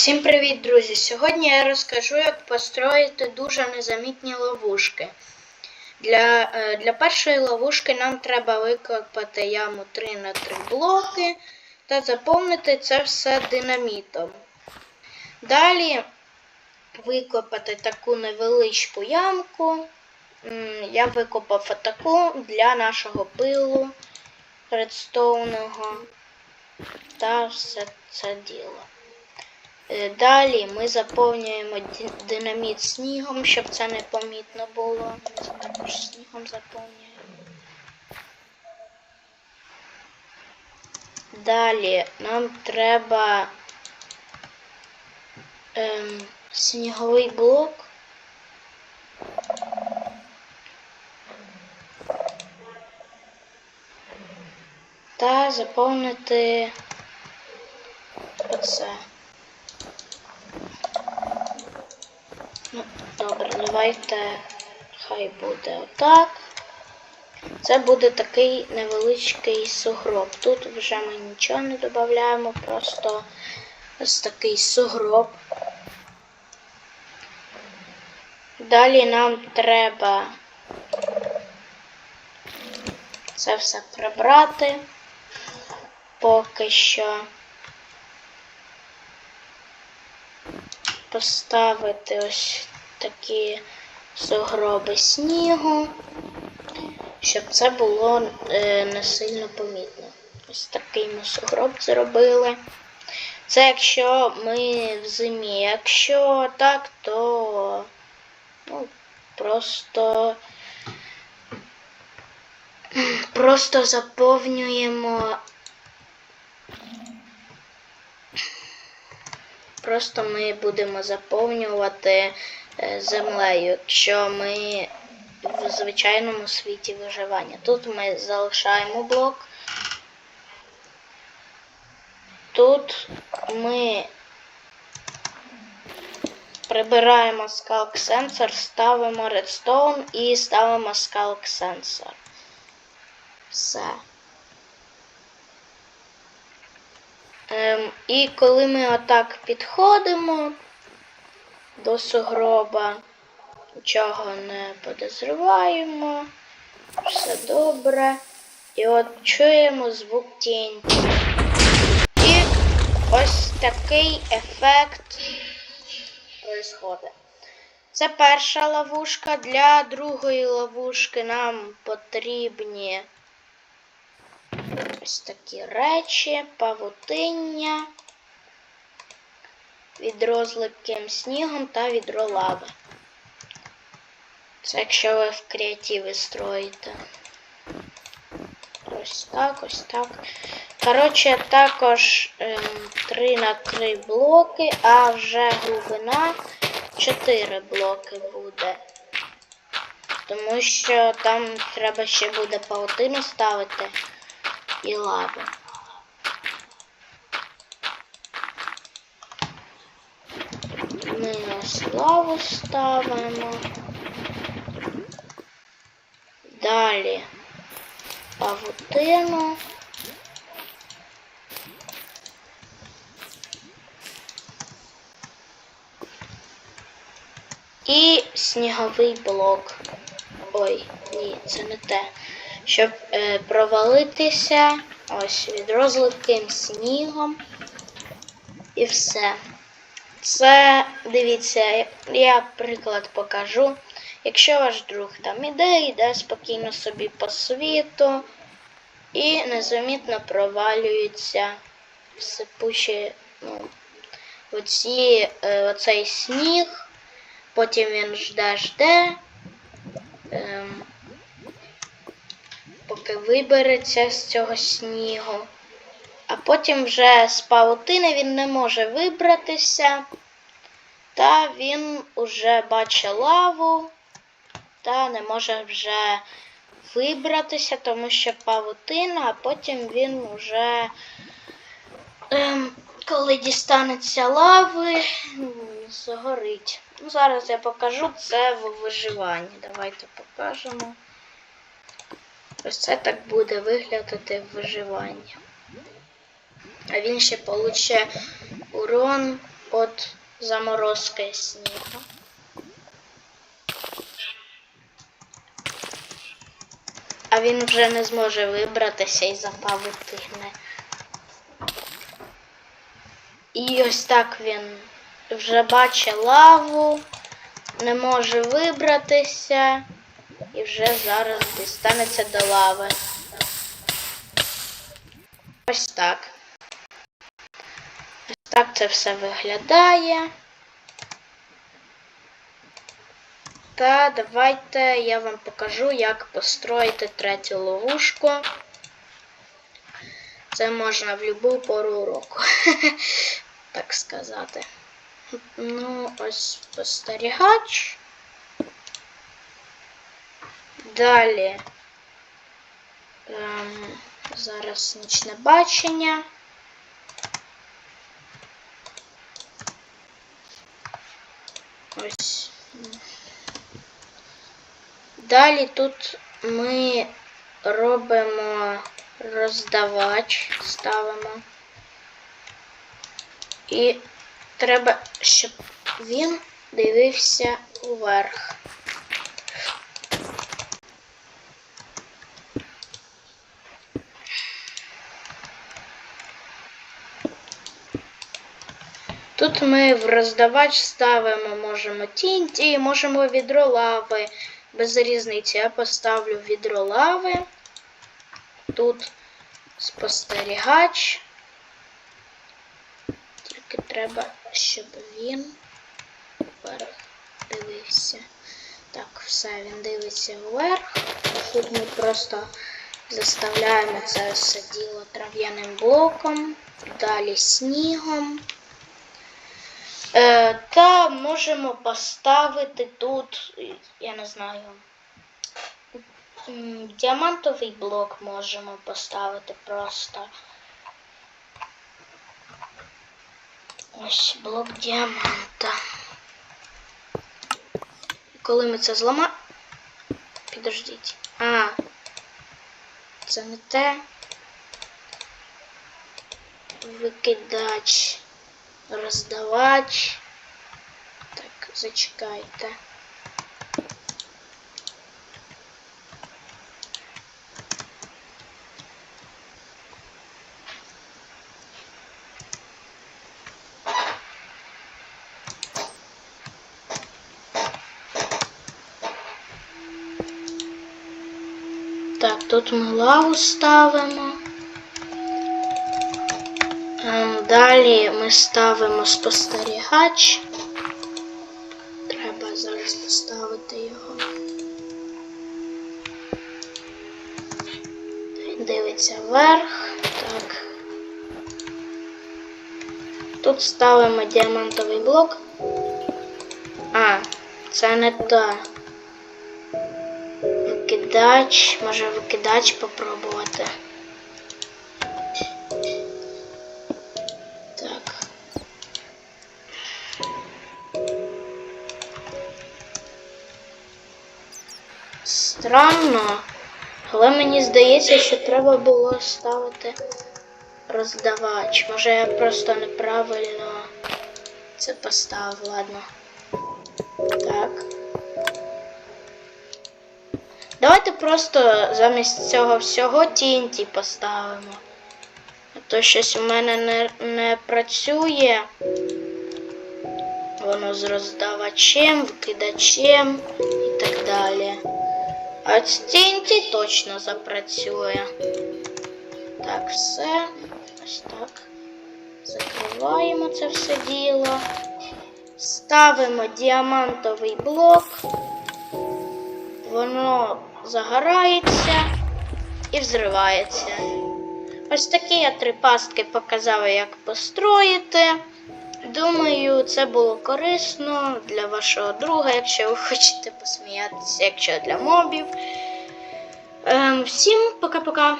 Всім привіт, друзі! Сьогодні я розкажу, як построїти дуже незамітні ловушки. Для, е, для першої ловушки нам треба викопати яму 3 на 3 блоки та заповнити це все динамітом. Далі викопати таку невеличку ямку. Я викопав таку для нашого пилу редстоуного та все це діло. Е, Далі ми заповнюємо динаміт снігом, щоб це не помітно було. Це також снігом заповнюємо. Далі нам треба ем, сніговий блок. Та заповнити оце. Добре, давайте хай буде отак. Це буде такий невеличкий сугроб. Тут вже ми нічого не додаємо, просто ось такий сугроб. Далі нам треба це все прибрати поки що. поставити ось такі сугроби снігу, щоб це було е, не сильно помітно. Ось такий ми сугроб зробили. Це якщо ми в зимі. Якщо так, то ну, просто просто заповнюємо Просто ми будемо заповнювати землею, якщо ми в звичайному світі виживання. Тут ми залишаємо блок. Тут ми прибираємо Sculk Sensor, ставимо Redstone і ставимо Sculk Sensor. Все. Ем, і коли ми отак підходимо до сугроба, нічого не подозріваємо, все добре. І от чуємо звук тінь. І ось такий ефект происходить. Це перша ловушка. Для другої ловушки нам потрібні ось такі речі, павутиння, відро з липким снігом та відро лави. Це якщо ви в креативі строїте. Ось так, ось так. Коротше, також ем, 3 на 3 блоки, а вже глибина 4 блоки буде. Тому що там треба ще буде паутину ставити і лави. Ми ось лаву ставимо. Далі павутину. І сніговий блок. Ой, ні, це не те. Щоб е, провалитися ось від розливким снігом. І все. Це, дивіться, я приклад покажу. Якщо ваш друг там іде, йде спокійно собі по світу і незамітно провалюється в сипучі, ну, оці, е, оцей сніг, потім він жде, жде. Ем, поки вибереться з цього снігу. А потім вже з павутини він не може вибратися, та він уже бачить лаву та не може вже вибратися, тому що павутина, а потім він вже, ем, коли дістанеться лави, згорить. Ну, зараз я покажу це в виживанні. Давайте покажемо. Ось це так буде виглядати в виживанні. А він ще получить урон от заморозки снігу. А він вже не зможе вибратися і запавутине. І ось так він вже бачить лаву, не може вибратися і вже зараз дістанеться до лави. Ось так. Так це все виглядає. Та давайте я вам покажу, як построїти третю ловушку. Це можна в будь-яку пору року, так сказати. Ну, ось спостерігач. Далі. Ем, зараз нічне бачення. Ось. Далі тут ми робимо роздавач, ставимо. І треба, щоб він дивився вверх. Тут ми в роздавач ставимо, можемо тінті, можемо відро лави. Без різниці я поставлю відро лави. Тут спостерігач. Тільки треба, щоб він дивився. Так, все, він дивиться вверх. Тут ми просто заставляємо це все діло трав'яним блоком, далі снігом. Е, та можемо поставити тут, я не знаю, діамантовий блок можемо поставити просто. Ось блок діаманта. Коли ми це зламаємо. Підождіть. А, це не те. Викидач роздавач. Так, зачекайте. Так, тут ми лаву ставимо. Ем, Далі ми ставимо спостерігач. Треба зараз поставити його. Дивиться вверх. Так. Тут ставимо діамантовий блок. А, це не та. Викидач. Може викидач попробувати. Странно, але мені здається, що треба було ставити роздавач. Може я просто неправильно це поставив, ладно. Так. Давайте просто замість цього всього TNT поставимо. А то щось у мене не, не працює. Воно з роздавачем, викидачем і так далі. А TNT точно запрацює. Так, все. Ось так. Закриваємо це все діло. Ставимо діамантовий блок. Воно загорається і взривається. Ось такі я три пастки показала, як построїти. Думаю, це було корисно для вашого друга, якщо ви хочете посміятися, якщо для мобів. Ем, всім пока-пока.